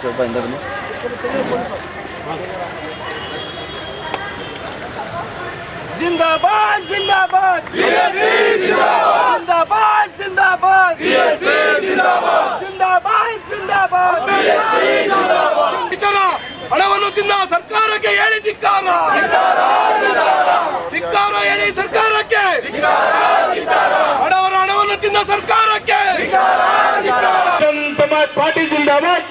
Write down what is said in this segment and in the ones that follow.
ಸ್ವಲ್ಪ ಹಿಂದೆ ಬನ್ನಿ जिंदाबाद जिंदाबाद जिंदाबाद जिंदाबाद जिंदाबाद जिंदाबाद ಇತರ ಹಣವನ್ನು ತಿನ್ನ ಸರ್ಕಾರಕ್ಕೆ ಹೇಳಿ ಧಿಕ್ಕಾರ ಧಿಕ್ಕಾರ ಹೇಳಿ ಸರ್ಕಾರಕ್ಕೆ ಹಣವರ ಹಣವನ್ನು ತಿನ್ನ ಸರ್ಕಾರಕ್ಕೆ! ಸಮಾಜ್ ಪಾರ್ಟಿ ಜಿಂದಾಬಾದ್!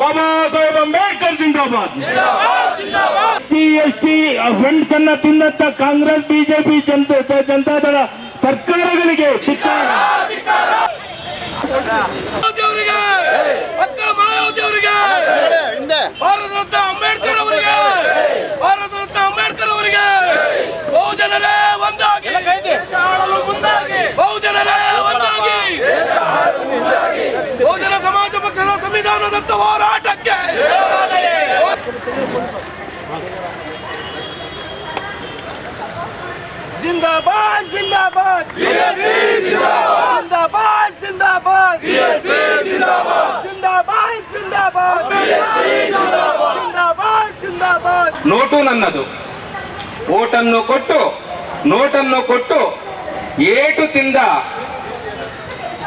ಬಾಬಾ ಸಾಹೇಬ್ ಅಂಬೇಡ್ಕರ್ ಜಿಂದಾಬಾದ್! ಸಿ ಎಸ್ ಟಿ ಫ್ರೆಂಡ್ಸ್ ಅನ್ನ ತಿನ್ನತ್ತ ಕಾಂಗ್ರೆಸ್ ಬಿಜೆಪಿ ಜನತಾ ಜನತಾದಳ ಸರ್ಕಾರಗಳಿಗೆ ಧಿಕ್ಕಾರ! ಭಾರತ ಅಂಬೇಡ್ಕರ್ ಅವರಿಗೆ! ಭಾರತ ಅಂಬೇಡ್ಕರ್ ಅವರಿಗೆ! ಬಹುಜನರೇ ಒಂದಾಗಿ! ಮುಂದಾಗಿ! ಮೈದಾನದಂತ ಹೋರಾಟಕ್ಕೆ. ಜಿಂದಾಬಾದ್ ಜಿಂದಾಬಾದ್. ಜಿಂದಾಬಾದ್. ಜಿಂದಾಬಾದ್ ಜಿಂದಾಬಾದ್. ಜಿಂದಾಬಾದ್ ಜಿಂದಾಬಾದ್. ನೋಟು ನನ್ನದು. ಓಟನ್ನು ಕೊಟ್ಟು ನೋಟನ್ನು ಕೊಟ್ಟು ಏಟು ತಿಂದ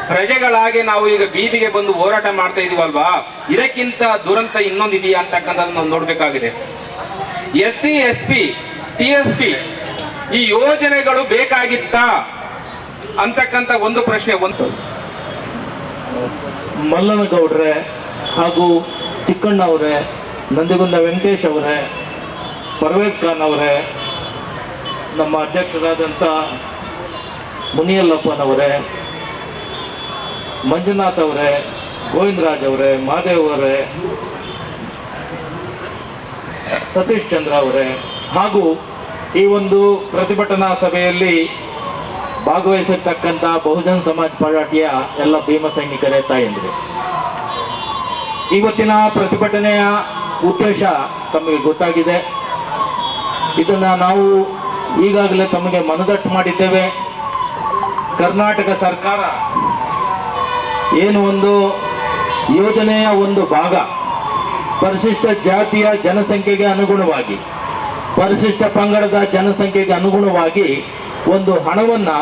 ಪ್ರಜೆಗಳಾಗಿ ನಾವು ಈಗ ಬೀದಿಗೆ ಬಂದು ಹೋರಾಟ ಮಾಡ್ತಾ ಇದೀವಲ್ವಾ? ಇದಕ್ಕಿಂತ ದುರಂತ ಇನ್ನೊಂದಿದೆಯಾ ಅಂತಕ್ಕಂಥದ್ದು ನಾವು ನೋಡಬೇಕಾಗಿದೆ. S C S P T S P ಈ ಯೋಜನೆಗಳು ಬೇಕಾಗಿತ್ತಾ ಅಂತಕ್ಕಂಥ ಒಂದು ಪ್ರಶ್ನೆ, ಒಂದು ಮಲ್ಲನಗೌಡ್ರೆ ಹಾಗೂ ಚಿಕ್ಕಣ್ಣ ಅವರೇ ನಂದಿಗುಂದ ವೆಂಕಟೇಶ್ ಅವರೇ, ಪರ್ವೇಜ್ ಖಾನ್ ಅವರೇ, ನಮ್ಮ ಅಧ್ಯಕ್ಷರಾದಂಥ ಮುನಿಯಲ್ಲಪ್ಪನವರೇ ಮಂಜುನಾಥ್ ಅವರೇ, ಗೋವಿಂದರಾಜ್ ಅವರೇ ಮಹಾದೇವ್ ಅವರೇ, ಸತೀಶ್ ಚಂದ್ರ ಅವರೇ, ಹಾಗೂ ಈ ಒಂದು ಪ್ರತಿಭಟನಾ ಸಭೆಯಲ್ಲಿ ಭಾಗವಹಿಸತಕ್ಕಂಥ ಬಹುಜನ್ ಸಮಾಜ್ ಪಾರ್ಟಿಯ ಎಲ್ಲ ಭೀಮ ಸೈನಿಕರೇ ತಾಯಂದಿರು. ಇವತ್ತಿನ ಪ್ರತಿಭಟನೆಯ ಉದ್ದೇಶ ತಮಗೆ ಗೊತ್ತಾಗಿದೆ. ಇದನ್ನು ನಾವು ಈಗಾಗಲೇ ತಮಗೆ ಮನದಟ್ಟು ಮಾಡಿದ್ದೇವೆ. ಕರ್ನಾಟಕ ಸರ್ಕಾರ ಏನು ಒಂದು ಯೋಜನೆಯ ಒಂದು ಭಾಗ? ಪರಿಶಿಷ್ಟ ಜಾತಿಯ ಜನಸಂಖ್ಯೆಗೆ ಅನುಗುಣವಾಗಿ, ಪರಿಶಿಷ್ಟ ಪಂಗಡದ ಜನಸಂಖ್ಯೆಗೆ ಅನುಗುಣವಾಗಿ ಒಂದು ಹಣವನ್ನು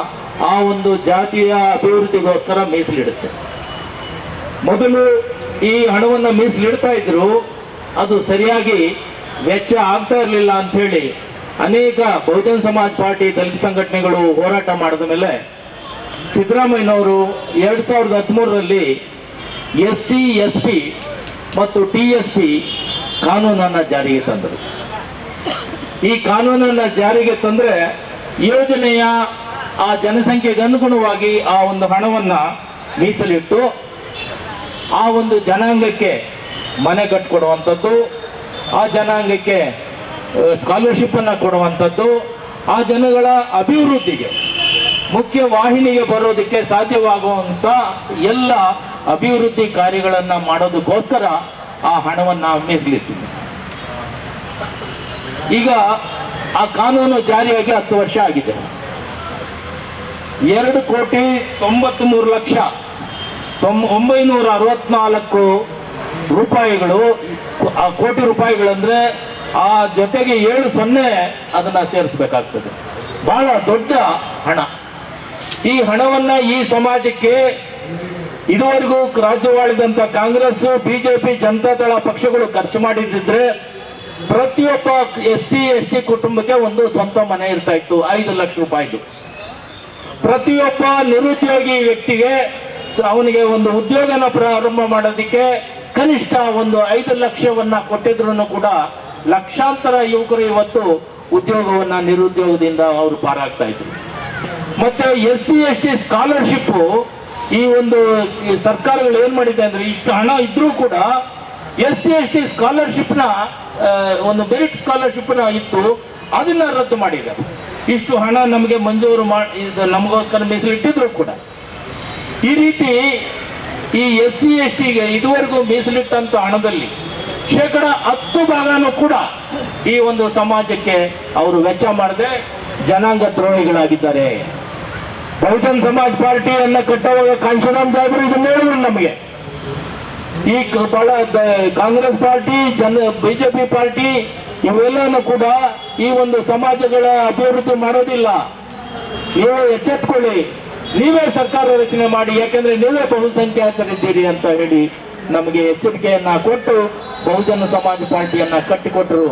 ಆ ಒಂದು ಜಾತಿಯ ಅಭಿವೃದ್ಧಿಗೋಸ್ಕರ ಮೀಸಲಿಡುತ್ತೆ. ಮೊದಲು ಈ ಹಣವನ್ನು ಮೀಸಲಿಡ್ತಾ ಇದ್ರು, ಅದು ಸರಿಯಾಗಿ ವೆಚ್ಚ ಆಗ್ತಾ ಇರಲಿಲ್ಲ ಅಂತ ಹೇಳಿ ಅನೇಕ ಬಹುಜನ್ ಸಮಾಜ್ ಪಾರ್ಟಿ ದಲಿತ ಸಂಘಟನೆಗಳು ಹೋರಾಟ ಮಾಡಿದ ಮೇಲೆ ಸಿದ್ದರಾಮಯ್ಯನವರು ಎರಡು ಸಾವಿರದ ಹದಿಮೂರರಲ್ಲಿ ಎಸ್ ಸಿ ಎಸ್ ಪಿ ಮತ್ತು ಟಿ ಎಸ್ ಪಿ ಕಾನೂನನ್ನು ಜಾರಿಗೆ ತಂದರು. ಈ ಕಾನೂನನ್ನು ಜಾರಿಗೆ ತಂದರೆ ಯೋಜನೆಯ ಆ ಜನಸಂಖ್ಯೆಗೆ ಅನುಗುಣವಾಗಿ ಆ ಒಂದು ಹಣವನ್ನು ಮೀಸಲಿಟ್ಟು ಆ ಒಂದು ಜನಾಂಗಕ್ಕೆ ಮನೆ ಕಟ್ಕೊಡುವಂಥದ್ದು, ಆ ಜನಾಂಗಕ್ಕೆ ಸ್ಕಾಲರ್ಶಿಪ್ಪನ್ನು ಕೊಡುವಂಥದ್ದು, ಆ ಜನಗಳ ಅಭಿವೃದ್ಧಿಗೆ. ಮುಖ್ಯ ವಾಹಿನಿಗೆ ಬರೋದಕ್ಕೆ ಸಾಧ್ಯವಾಗುವಂತ ಎಲ್ಲ ಅಭಿವೃದ್ಧಿ ಕಾರ್ಯಗಳನ್ನ ಮಾಡೋದಕ್ಕೋಸ್ಕರ ಆ ಹಣವನ್ನ ಮೀಸಲಿಟ್ಟಿದೆ ಈಗ ಆ ಕಾನೂನು ಜಾರಿಯಾಗಿ ಹತ್ತು ವರ್ಷ ಆಗಿದೆ. ಎರಡು ಕೋಟಿ ತೊಂಬತ್ತ್ ಮೂರು ಲಕ್ಷ ತೊಂಬ ಒಂಬೈನೂರ ಅರವತ್ನಾಲ್ಕು ರೂಪಾಯಿಗಳು, ಆ ಕೋಟಿ ರೂಪಾಯಿಗಳಂದ್ರೆ ಆ ಜೊತೆಗೆ ಏಳು ಸೊನ್ನೆ ಅದನ್ನ ಸೇರಿಸ್ಬೇಕಾಗ್ತದೆ. ಬಹಳ ದೊಡ್ಡ ಹಣ. ಈ ಹಣವನ್ನ ಈ ಸಮಾಜಕ್ಕೆ ಇದುವರೆಗೂ ರಾಜ್ಯವಾಳಿದಂತ ಕಾಂಗ್ರೆಸ್ ಬಿಜೆಪಿ ಜನತಾದಳ ಪಕ್ಷಗಳು ಖರ್ಚು ಮಾಡಿದ್ರೆ ಪ್ರತಿಯೊಬ್ಬ ಎಸ್ ಸಿ ಎಸ್ ಟಿ ಕುಟುಂಬಕ್ಕೆ ಒಂದು ಸ್ವಂತ ಮನೆ ಇರ್ತಾ ಇತ್ತು, ಐದು ಲಕ್ಷ ರೂಪಾಯಿದು. ಪ್ರತಿಯೊಬ್ಬ ನಿರುದ್ಯೋಗಿ ವ್ಯಕ್ತಿಗೆ ಅವನಿಗೆ ಒಂದು ಉದ್ಯೋಗನ ಪ್ರಾರಂಭ ಮಾಡೋದಕ್ಕೆ ಕನಿಷ್ಠ ಒಂದು ಐದು ಲಕ್ಷವನ್ನ ಕೊಟ್ಟಿದ್ರು ಕೂಡ ಲಕ್ಷಾಂತರ ಯುವಕರು ಇವತ್ತು ಉದ್ಯೋಗವನ್ನ ನಿರುದ್ಯೋಗದಿಂದ ಅವರು ಪಾರಾಗ್ತಾ ಇದ್ರು. ಮತ್ತೆ S C S T scholarship ಈ ಒಂದು ಸರ್ಕಾರಗಳು ಏನ್ ಮಾಡಿದೆ ಅಂದ್ರೆ ಇಷ್ಟು ಹಣ ಇದ್ರೂ ಕೂಡ ಎಸ್ ಸಿ ಎಸ್ ಟಿ ಸ್ಕಾಲರ್ಶಿಪ್ನ ಒಂದು ಮೆರಿಟ್ನ ಇತ್ತು, ಅದನ್ನ ರದ್ದು ಮಾಡಿದೆ. ಇಷ್ಟು ಹಣ ನಮಗೆ ಮಂಜೂರು ಮಾಡಿ ನಮಗೋಸ್ಕರ ಮೀಸಲಿಟ್ಟಿದ್ರು ಕೂಡ. ಈ ರೀತಿ ಈ ಎಸ್ ಸಿ ಎಸ್ ಟಿಗೆ ಇದುವರೆಗೂ ಮೀಸಲಿಟ್ಟಂತ ಹಣದಲ್ಲಿ ಶೇಕಡ ಹತ್ತು ಭಾಗನೂ ಕೂಡ ಈ ಒಂದು ಸಮಾಜಕ್ಕೆ ಅವರು ವೆಚ್ಚ ಮಾಡದೆ ಜನಾಂಗ ದ್ರೋಹಿಗಳಾಗಿದ್ದಾರೆ. ಬಹುಜನ್ ಸಮಾಜ್ ಪಾರ್ಟಿಯನ್ನ ಕಟ್ಟುವಾಗ ಕಾಂಶರಾಮ್ ಸಾಹೇಬರು ಇದನ್ನ ಹೇಳಿದ್ರು ನಮಗೆ. ಈ ಬಹಳ ಕಾಂಗ್ರೆಸ್ ಪಾರ್ಟಿ, ಜನ ಬಿಜೆಪಿ ಪಾರ್ಟಿ, ಇವೆಲ್ಲನೂ ಕೂಡ ಈ ಒಂದು ಸಮಾಜಗಳ ಅಭಿವೃದ್ಧಿ ಮಾಡೋದಿಲ್ಲ. ನೀವು ಎಚ್ಚೆತ್ಕೊಳ್ಳಿ. ನೀವೇ ಸರ್ಕಾರ ರಚನೆ ಮಾಡಿ, ಯಾಕಂದ್ರೆ ನೀವೇ ಬಹುಸಂಖ್ಯಾತರಿದ್ದೀರಿ ಅಂತ ಹೇಳಿ ನಮಗೆ ಎಚ್ಚರಿಕೆಯನ್ನ ಕೊಟ್ಟು ಬಹುಜನ ಸಮಾಜ ಪಾರ್ಟಿಯನ್ನ ಕಟ್ಟಿಕೊಟ್ರು.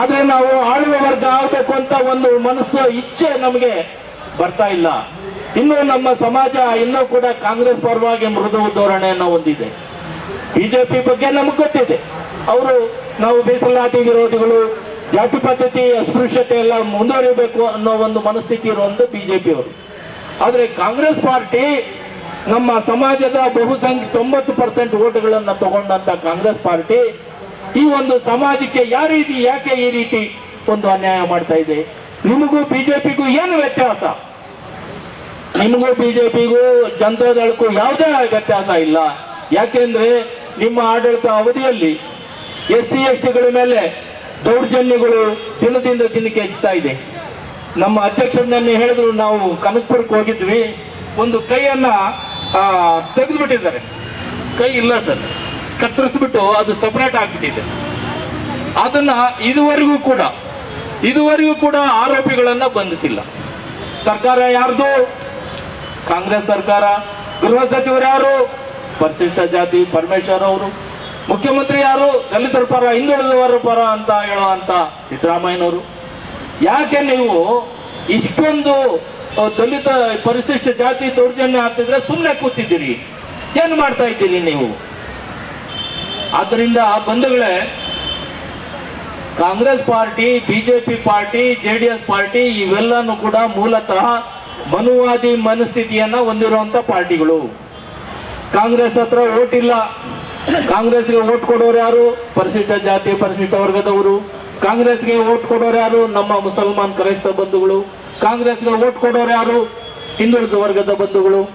ಆದ್ರೆ ನಾವು ಆಳುವ ವರ್ಗ ಆಗ್ಬೇಕು ಅಂತ ಒಂದು ಮನಸ್ಸು, ಇಚ್ಛೆ ನಮಗೆ. ಬರ್ತಾ ಇಲ್ಲ. ಇನ್ನು ನಮ್ಮ ಸಮಾಜ ಇನ್ನೂ ಕೂಡ ಕಾಂಗ್ರೆಸ್ ಪರವಾಗಿ ಮೃದು ಧೋರಣೆಯನ್ನು ಹೊಂದಿದೆ. ಬಿಜೆಪಿ ಬಗ್ಗೆ ನಮಗೆ ಗೊತ್ತಿದೆ. ಅವರು ನಾವು ಮೀಸಲಾತಿ ವಿರೋಧಿಗಳು, ಜಾತಿ ಪದ್ಧತಿ, ಅಸ್ಪೃಶ್ಯತೆ ಎಲ್ಲ ಮುಂದುವರಿಬೇಕು ಅನ್ನೋ ಒಂದು ಮನಸ್ಥಿತಿ ಇರುವಂತ ಬಿಜೆಪಿ ಅವರು. ಆದ್ರೆ ಕಾಂಗ್ರೆಸ್ ಪಾರ್ಟಿ ನಮ್ಮ ಸಮಾಜದ ಬಹುಸಂಖ್ಯೆ ತೊಂಬತ್ತು ಪರ್ಸೆಂಟ್ ಓಟ್ಗಳನ್ನ ತಗೊಂಡಂತ ಕಾಂಗ್ರೆಸ್ ಪಾರ್ಟಿ ಈ ಒಂದು ಸಮಾಜಕ್ಕೆ ಯಾವ ರೀತಿ, ಯಾಕೆ ಈ ರೀತಿ ಒಂದು ಅನ್ಯಾಯ ಮಾಡ್ತಾ ಇದೆ? ನಿಮಗೂ ಬಿಜೆಪಿಗೂ ಏನು ವ್ಯತ್ಯಾಸ? ನಿಮಗೂ ಬಿಜೆಪಿಗೂ ಜನತಾದಳಕ್ಕೂ ಯಾವುದೇ ವ್ಯತ್ಯಾಸ ಇಲ್ಲ. ಯಾಕೆಂದ್ರೆ ನಿಮ್ಮ ಆಡಳಿತ ಅವಧಿಯಲ್ಲಿ ಎಸ್ ಸಿ ಎಸ್ ಟಿಗಳ ಮೇಲೆ ದೌರ್ಜನ್ಯಗಳು ದಿನದಿಂದ ದಿನಕ್ಕೆ ಹೆಚ್ಚುತ್ತಾ ಇದೆ. ನಮ್ಮ ಅಧ್ಯಕ್ಷರನ್ನೇ ಹೇಳಿದ್ರು ನಾವು ಕನಕಪುರಕ್ಕೆ ಹೋಗಿದ್ವಿ. ಒಂದು ಕೈಯನ್ನ ತೆಗೆದುಬಿಟ್ಟಿದ್ದಾರೆ. ಕೈ ಇಲ್ಲ ಸರ್. ಕತ್ತರಿಸ್ಬಿಟ್ಟು ಅದು ಸಪರೇಟ್ ಆಗ್ಬಿಟ್ಟಿದೆ. ಅದನ್ನ ಇದುವರೆಗೂ ಕೂಡ ಇದುವರೆಗೂ ಕೂಡ ಆರೋಪಿಗಳನ್ನ ಬಂಧಿಸಿಲ್ಲ. ಸರ್ಕಾರ ಯಾರ್ದು ಕಾಂಗ್ರೆಸ್ ಸರ್ಕಾರ, ಗೃಹ ಸಚಿವರು ಯಾರು? ಪರಿಶಿಷ್ಟ ಜಾತಿ ಪರಮೇಶ್ವರ್ ಅವರು. ಮುಖ್ಯಮಂತ್ರಿ ಯಾರು? ದಲಿತರ ಪರ, ಹಿಂದುಳಿದವರ ಪರ ಅಂತ ಹೇಳುವಂತ ಸಿದ್ದರಾಮಯ್ಯನವರು. ಯಾಕೆ ನೀವು ಇಷ್ಟೊಂದು ದಲಿತ ಪರಿಶಿಷ್ಟ ಜಾತಿ ದೌರ್ಜನ್ಯ ಆಗ್ತಿದ್ರೆ ಸುಮ್ಮನೆ ಕೂತಿದ್ದೀರಿ? ಏನು ಮಾಡ್ತಾ ಇದ್ದೀರಿ ನೀವು? ಆದ್ದರಿಂದ ಬಂಧುಗಳೇ, Congress party, BJP party JDS party, ಇವೆಲ್ಲನೂ ಕೂಡ ಮೂಲತಃ ಮನುವಾದಿ ಮನಸ್ಥಿತಿಯನ್ನ ಹೊಂದಿರುವಂತ ಪಾರ್ಟಿಗಳು. ಕಾಂಗ್ರೆಸ್ ಹತ್ರ ಓಟ್ ಇಲ್ಲ. ಕಾಂಗ್ರೆಸ್ಗೆ ಓಟ್ ಕೊಡೋರು ಯಾರು? ಪರಿಶಿಷ್ಟ ಜಾತಿ, ಪರಿಶಿಷ್ಟ ವರ್ಗದವರು. ಕಾಂಗ್ರೆಸ್ಗೆ ಓಟ್ ಕೊಡೋರು ಯಾರು? ನಮ್ಮ ಮುಸಲ್ಮಾನ್ ಕ್ರೈಸ್ತ ಬಂಧುಗಳು. ಕಾಂಗ್ರೆಸ್ಗೆ ಓಟ್ ಕೊಡೋರು ಯಾರು? ಹಿಂದುಳಿದ ವರ್ಗದ ಬಂಧುಗಳು.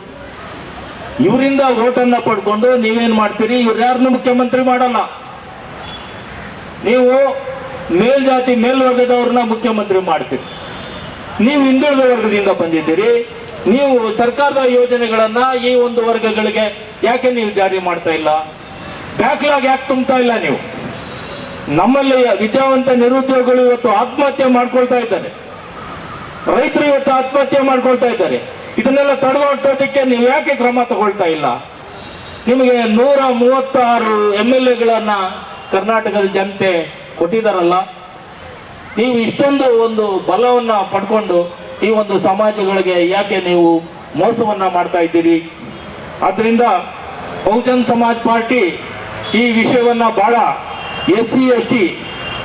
ಇವರಿಂದ ಓಟನ್ನ ಪಡ್ಕೊಂಡು ನೀವೇನ್ ಮಾಡ್ತೀರಿ? ಇವ್ರು ಯಾರನ್ನು ಮುಖ್ಯಮಂತ್ರಿ ಮಾಡಲ್ಲ. ನೀವು ಮೇಲ್ಜಾತಿ, ಮೇಲ್ವರ್ಗದವ್ರನ್ನ ಮುಖ್ಯಮಂತ್ರಿ ಮಾಡ್ತೀರಿ. ನೀವು ಹಿಂದುಳಿದ ವರ್ಗದಿಂದ ಬಂದಿದ್ದೀರಿ, ನೀವು ಸರ್ಕಾರದ ಯೋಜನೆಗಳನ್ನ ಈ ಒಂದು ವರ್ಗಗಳಿಗೆ ಯಾಕೆ ನೀವು ಜಾರಿ ಮಾಡ್ತಾ ಇಲ್ಲ? ಬ್ಯಾಕ್ಲಾಗ್ ಯಾಕೆ ತುಂಬ್ತಾ ಇಲ್ಲ ನೀವು? ನಮ್ಮಲ್ಲಿ ವಿದ್ಯಾವಂತ ನಿರುದ್ಯೋಗಿಗಳು ಇವತ್ತು ಆತ್ಮಹತ್ಯೆ ಮಾಡ್ಕೊಳ್ತಾ ಇದ್ದಾರೆ. ರೈತರು ಇವತ್ತು ಆತ್ಮಹತ್ಯೆ ಮಾಡ್ಕೊಳ್ತಾ ಇದ್ದಾರೆ. ಇದನ್ನೆಲ್ಲ ತಡೆಗಟ್ಟೋದಕ್ಕೆ ನೀವು ಯಾಕೆ ಕ್ರಮ ತಗೊಳ್ತಾ ಇಲ್ಲ? ನಿಮಗೆ ನೂರ ಮೂವತ್ತಾರು ಎಂ ಎಲ್ ಎಗಳನ್ನ ಕರ್ನಾಟಕದ ಜನತೆ ಕೊಟ್ಟಿದಾರಲ್ಲ ನೀವು ಇಷ್ಟೊಂದು ಒಂದು ಬಲವನ್ನ ಪಡ್ಕೊಂಡು ಈ ಒಂದು ಸಮಾಜಗಳಿಗೆ ಯಾಕೆ ನೀವು ಮೋಸವನ್ನ ಮಾಡ್ತಾ ಇದ್ದೀರಿ? ಆದ್ರಿಂದ ಬಹುಜನ್ ಸಮಾಜ್ ಪಾರ್ಟಿ ಈ ವಿಷಯವನ್ನ ಬಹಳ S C S T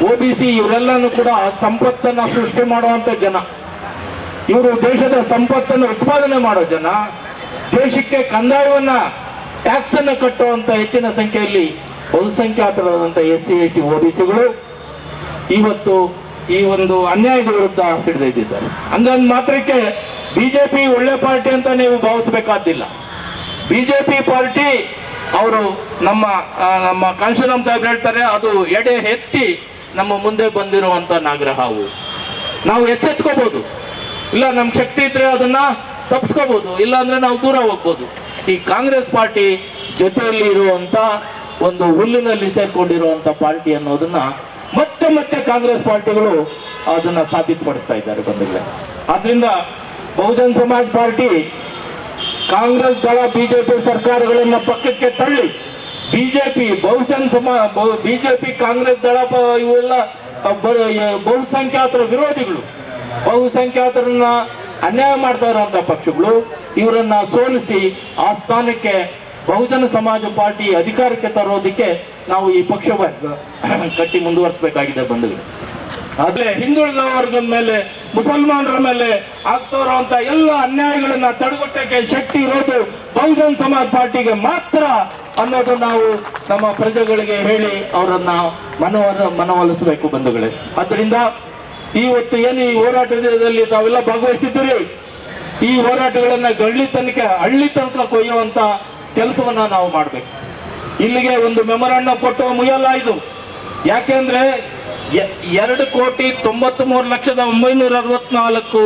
O B C ಇವರೆಲ್ಲನೂ ಕೂಡ ಸಂಪತ್ತನ್ನ ಸೃಷ್ಟಿ ಮಾಡುವಂತ ಜನ. ಇವರು ದೇಶದ ಸಂಪತ್ತನ್ನು ಉತ್ಪಾದನೆ ಮಾಡೋ ಜನ. ದೇಶಕ್ಕೆ ಕಂದಾಯವನ್ನ ಟ್ಯಾಕ್ಸ್ ಅನ್ನು ಕಟ್ಟುವಂತ ಹೆಚ್ಚಿನ ಸಂಖ್ಯೆಯಲ್ಲಿ ಬಹುಸಂಖ್ಯಾತರಾದಂಥ S C S T O B ಸಿಗಳು. ಇವತ್ತು ಈ ಒಂದು ಅನ್ಯಾಯದ ವಿರುದ್ಧ ಸಿಡಿದಿದ್ದಾರೆ ಹಂಗಂದ್ ಮಾತ್ರಕ್ಕೆ ಬಿಜೆಪಿ ಒಳ್ಳೆ ಪಾರ್ಟಿ ಅಂತ ನೀವು ಭಾವಿಸಬೇಕಾದಿಲ್ಲ ಬಿಜೆಪಿ ಪಾರ್ಟಿ ಅವರು ನಮ್ಮ ನಮ್ಮ ಕಾಂಶರಾಮ್ ಸಾಹೇಬ್ ಹೇಳ್ತಾರೆ, ಅದು ಎಡೆ ಎತ್ತಿ ನಮ್ಮ ಮುಂದೆ ಬಂದಿರುವಂತ ನಾಗರಹಾವು. ನಾವು ಎಚ್ಚೆತ್ಕೋಬಹುದು ಇಲ್ಲ ನಮ್ಮ ಶಕ್ತಿ ಇದ್ರೆ ಅದನ್ನ ತಪ್ಪಿಸ್ಕೋಬಹುದು ಇಲ್ಲ ಅಂದ್ರೆ ನಾವು ದೂರ ಹೋಗ್ಬೋದು. ಈ ಕಾಂಗ್ರೆಸ್ ಪಾರ್ಟಿ ಜೊತೆಯಲ್ಲಿ ಇರುವಂತ ಒಂದು ಹುಲ್ಲಿನಲ್ಲಿ ಸೇರ್ಕೊಂಡಿರುವಂತ ಪಾರ್ಟಿ ಅನ್ನೋದನ್ನ ಮತ್ತೆ ಮತ್ತೆ ಕಾಂಗ್ರೆಸ್ ಪಾರ್ಟಿಗಳು ಅದನ್ನ ಸಾಬೀತುಪಡಿಸ್ತಾ ಇದ್ದಾರೆ ಬಂಧುಗಳೇ. ಆದ್ರಿಂದ ಬಹುಜನ್ ಸಮಾಜ್ ಪಾರ್ಟಿ ಕಾಂಗ್ರೆಸ್ ದಳ ಬಿಜೆಪಿ ಸರ್ಕಾರಗಳನ್ನ ಪಕ್ಕಕ್ಕೆ ತಳ್ಳಿ, ಬಿಜೆಪಿ, ಬಹುಜನ್ ಸಮಾ ಬಿಜೆಪಿ, ಕಾಂಗ್ರೆಸ್ ದಳ ಇವೆಲ್ಲ ಬಹುಸಂಖ್ಯಾತರ ವಿರೋಧಿಗಳು, ಬಹುಸಂಖ್ಯಾತರನ್ನ ಅನ್ಯಾಯ ಮಾಡ್ತಾ ಇರುವಂತ ಪಕ್ಷಗಳು, ಇವರನ್ನ ಸೋಲಿಸಿ ಆ ಸ್ಥಾನಕ್ಕೆ ಬಹುಜನ ಸಮಾಜ ಪಾರ್ಟಿ ಅಧಿಕಾರಕ್ಕೆ ತರೋದಕ್ಕೆ ನಾವು ಈ ಪಕ್ಷವನ್ನು ಕಟ್ಟಿ ಮುಂದುವರಿಸಬೇಕಾಗಿದೆ ಬಂಧುಗಳು ಆದ್ರೆ ಹಿಂದುಳಿದ ವರ್ಗದ ಮೇಲೆ, ಮುಸಲ್ಮಾನರ ಮೇಲೆ ಆಗ್ತಾ ಇರುವಂತ ಎಲ್ಲ ಅನ್ಯಾಯಗಳನ್ನ ತಡೆಗಟ್ಟಕ್ಕೆ ಶಕ್ತಿ ಇರೋದು ಬಹುಜನ್ ಸಮಾಜ್ ಪಾರ್ಟಿಗೆ ಮಾತ್ರ ಅನ್ನೋದು ನಾವು ನಮ್ಮ ಪ್ರಜೆಗಳಿಗೆ ಹೇಳಿ ಅವರನ್ನ ಮನವ ಮನವೊಲಿಸಬೇಕು ಬಂಧುಗಳೇ. ಆದ್ದರಿಂದ ಇವತ್ತು ಏನು ಈ ಹೋರಾಟದಲ್ಲಿ ತಾವೆಲ್ಲ ಭಾಗವಹಿಸಿದ್ದೀರಿ? ಈ ಹೋರಾಟಗಳನ್ನ ಗಳ್ಳಿ ತನಕ, ಹಳ್ಳಿ ತನಕ ಕೊಯ್ಯುವಂತ ಕೆಲಸವನ್ನ ನಾವು ಮಾಡ್ಬೇಕು. ಇಲ್ಲಿಗೆ ಒಂದು ಮೆಮೊರಾಂಡಮ್ ಕೊಟ್ಟು ಮುಯಲಾಯಿತು ಯಾಕೆಂದ್ರೆ ಎರಡು ಕೋಟಿ ತೊಂಬತ್ತು ಮೂರು ಲಕ್ಷದ ಒಂಬೈನೂರ ಅರವತ್ನಾಲ್ಕು